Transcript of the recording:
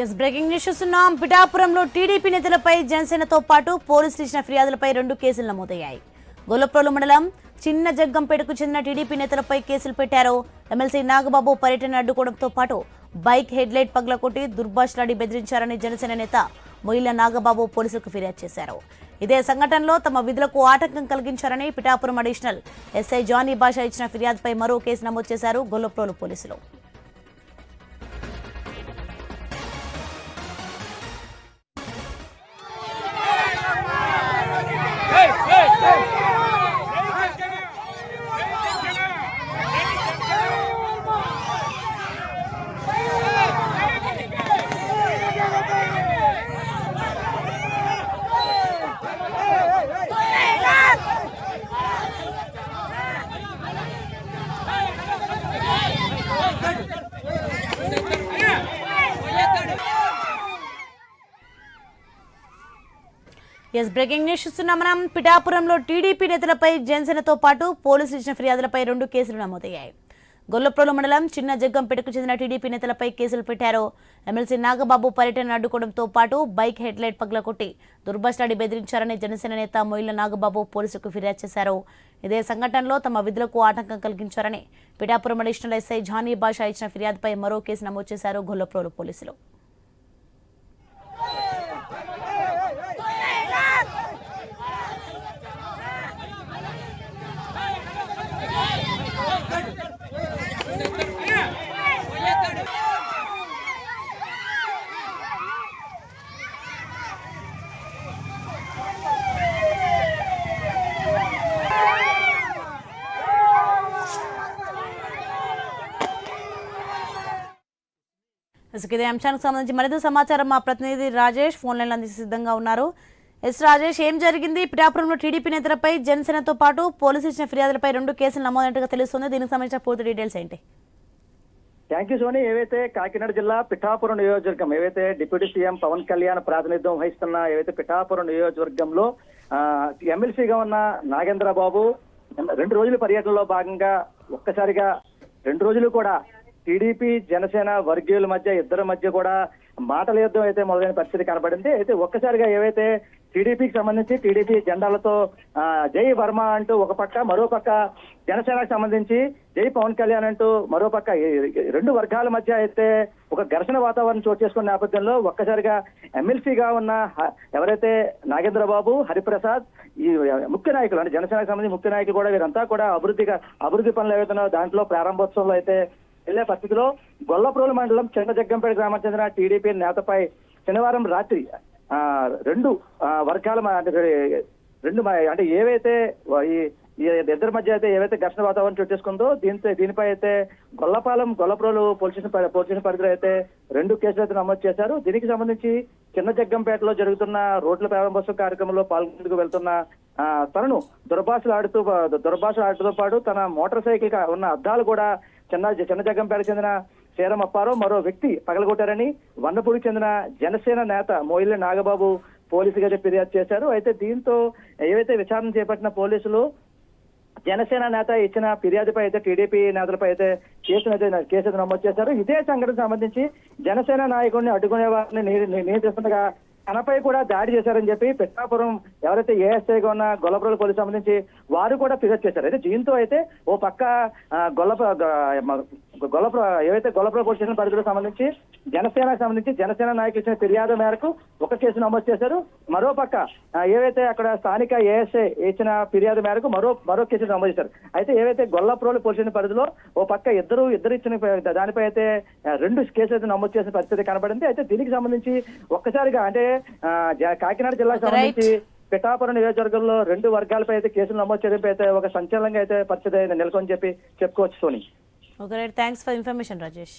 Yes breaking news చూస్తున్నాం. పిఠాపురంలో TDP నేతలపై జనసేనతో పాటు పోలీసులు ఇచ్చిన ఫిర్యాదులపై రెండు కేసులు నమోదయ్యాయి. గొల్లప్రోలు మండలం చిన్న జగ్గంపేటకు చెందిన టీడీపీ నేతలపై కేసులు పెట్టారు. ఎమ్మెల్సీ నాగబాబు పర్యటన అడ్డుకోవడంతో పాటు బైక్ హెడ్లైట్ పగలకొట్టి దుర్భాషలాడి బెదిరించారని జనసేన నేత మొయిల నాగబాబు పోలీసులకు ఫిర్యాదు చేశారు. ఇదే సంఘటనలో తమ విధులకు ఆటంకం కలిగించారని పిఠాపురం అడిషనల్ ఎస్ఐ జానీ బాషా ఇచ్చిన ఫిర్యాదుపై మరో కేసు నమోదు చేశారు గొల్లప్రోలు పోలీసులు. hey, hey, hey. Yes breaking news చూస్తున్నాం మనం. పిఠాపురంలో టీడీపీ నేతలపై జనసేనతో పాటు పోలీసులు ఇచ్చిన ఫిర్యాదులపై రెండు కేసులు నమోదయ్యాయి. గొల్లప్రోలు మండలం చిన్న జగ్గంపేటకు చెందిన టీడీపీ నేతలపై కేసులు పెట్టారు. ఎమ్మెల్సీ నాగబాబు పర్యటన అడ్డుకోవడంతో పాటు బైక్ హెడ్లైట్ పగలకొట్టి దుర్భాషలాడి బెదిరించారని జనసేన నేత మొయిల నాగబాబు పోలీసులకు ఫిర్యాదు చేశారు. ఇదే సంఘటనలో తమ విధులకు ఆటంకం కలిగించారని పిఠాపురం అడిషనల్ ఎస్ఐ జానీ బాషా ఇచ్చిన ఫిర్యాదుపై మరో కేసు నమోదు చేశారు గొల్లప్రోలు పోలీసులు. ఇసుక ఇదే అంశానికి సంబంధించి మరింత సమాచారం మా ప్రతినిధి రాజేష్ ఫోన్ లైన్ అందించి సిద్ధంగా ఉన్నారు. ఎస్ రాజేష్ ఏం జరిగింది? పిఠాపురంలో టీడీపీ నేతలపై జనసేనతో పాటు పోలీసు ఇచ్చిన ఫిర్యాదులపై రెండు కేసులు నమోదైనట్టుగా తెలుస్తుంది. దీనికి సంబంధించిన పూర్తి డీటెయిల్స్ ఏంటి? Thank you Soni. ఏవైతే కాకినాడ జిల్లా పిఠాపురం నియోజకవర్గం ఏవైతే డిప్యూటీ సీఎం పవన్ కళ్యాణ్ ప్రాతినిధ్యం వహిస్తున్న ఏవైతే పిఠాపురం నియోజకవర్గంలో ఎమ్మెల్సీగా ఉన్న నాగేంద్ర బాబు రెండు రోజుల పర్యటనలో భాగంగా ఒక్కసారిగా రెండు రోజులు కూడా టీడీపీ జనసేన వర్గీయుల మధ్య ఇద్దరి మధ్య కూడా మాటల యుద్ధం అయితే మొదలైన పరిస్థితి కనబడింది. అయితే ఒక్కసారిగా ఏవైతే టీడీపీకి సంబంధించి టీడీపీ జెండాలతో జై వర్మ అంటూ ఒక పక్క మరో పక్క జనసేనకు సంబంధించి జై పవన్ కళ్యాణ్ అంటూ మరో పక్క రెండు వర్గాల మధ్య అయితే ఒక ఘర్షణ వాతావరణం చోటు చేసుకున్న నేపథ్యంలో ఒక్కసారిగా ఎమ్మెల్సీగా ఉన్న హ- ఎవరైతే నాగేంద్ర బాబు హరిప్రసాద్ ఈ ముఖ్య నాయకులు అంటే జనసేనకు సంబంధించి ముఖ్య నాయకులు కూడా వీరంతా కూడా అభివృద్ధిగా అభివృద్ధి పనులు ఏవైతున్నాయో దాంట్లో ప్రారంభోత్సవంలో అయితే వెళ్ళే పరిస్థితిలో గొల్లప్రోలు మండలం చిన్న జగ్గంపేట గ్రామానికి చెందిన టీడీపీ నేతపై శనివారం రాత్రి ఆ, రెండు వర్గాల అంటే రెండు అంటే ఏవైతే ఈ ఇద్దరి మధ్య అయితే ఏవైతే ఘర్షణ వాతావరణం చుట్టేసుకుందో దీంతో దీనిపై అయితే Gollapalem Gollaprolu police station police station పరిధిలో అయితే రెండు కేసులు అయితే నమోదు చేశారు. దీనికి సంబంధించి చిన్న జగ్గంపేటలో జరుగుతున్న రోడ్ల ప్రారంభోత్సవ కార్యక్రమంలో పాల్గొనేందుకు వెళ్తున్న ఆ, తనను దుర్భాషలు ఆడుతూ దుర్భాషలు ఆడుతూ పాటు తన మోటార్ సైకిల్ ఉన్న అద్దాలు కూడా చిన్న చిన్నజగంపేట చెందిన శ్రీరం అప్పారావు మరో వ్యక్తి పగలగొట్టారని వన్నపూడికి చెందిన జనసేన నేత మోయిల నాగబాబు పోలీసుగా ఫిర్యాదు చేశారు. అయితే దీంతో ఏవైతే విచారణ చేపట్టిన పోలీసులు జనసేన నేత ఇచ్చిన ఫిర్యాదుపై అయితే టీడీపీ నేతలపై అయితే కేసు అయితే కేసు నమోదు చేశారు. ఇదే సంఘటన సంబంధించి జనసేన నాయకుడిని అడ్డుకునే వారిని నియంత్రిస్తుండగా తనపై కూడా దాడి చేశారని చెప్పి పెట్టాపురం ఎవరైతే ఏఎస్ఐగా ఉన్న గొల్లపురం పోలీసు సంబంధించి వారు కూడా ఫిర్యాదు చేశారు. అయితే దీంతో అయితే ఓ పక్క ఆ, గొల్లప గొల్లపుర ఏవైతే గొల్లపురం పోలీస్ స్టేషన్ పరిధిలో సంబంధించి జనసేనకు సంబంధించి జనసేన నాయకులు ఇచ్చిన ఫిర్యాదు మేరకు ఒక కేసు నమోదు చేశారు. మరో పక్క ఏవైతే అక్కడ స్థానిక ఏఎస్ఐ ఇచ్చిన ఫిర్యాదు మేరకు మరో మరో కేసు నమోదు చేశారు. అయితే ఏవైతే గొల్లపురం పోలీస్ స్టేషన్ పరిధిలో ఓ పక్క ఇద్దరు ఇద్దరు ఇచ్చిన దానిపై అయితే రెండు కేసులు అయితే నమోదు చేసిన పరిస్థితి కనబడింది. అయితే దీనికి సంబంధించి ఒక్కసారిగా అంటే కాకినాడ జిల్లాకు. సంబంధించి పిఠాపురం నియోజకవర్గంలో రెండు వర్గాలపై అయితే కేసులు నమోదు చేయడంపై అయితే ఒక సంచలనంగా అయితే పరిస్థితి అయితే నెలకొని చెప్పి చెప్పుకోవచ్చు Soni. Okay right thanks for information Rajesh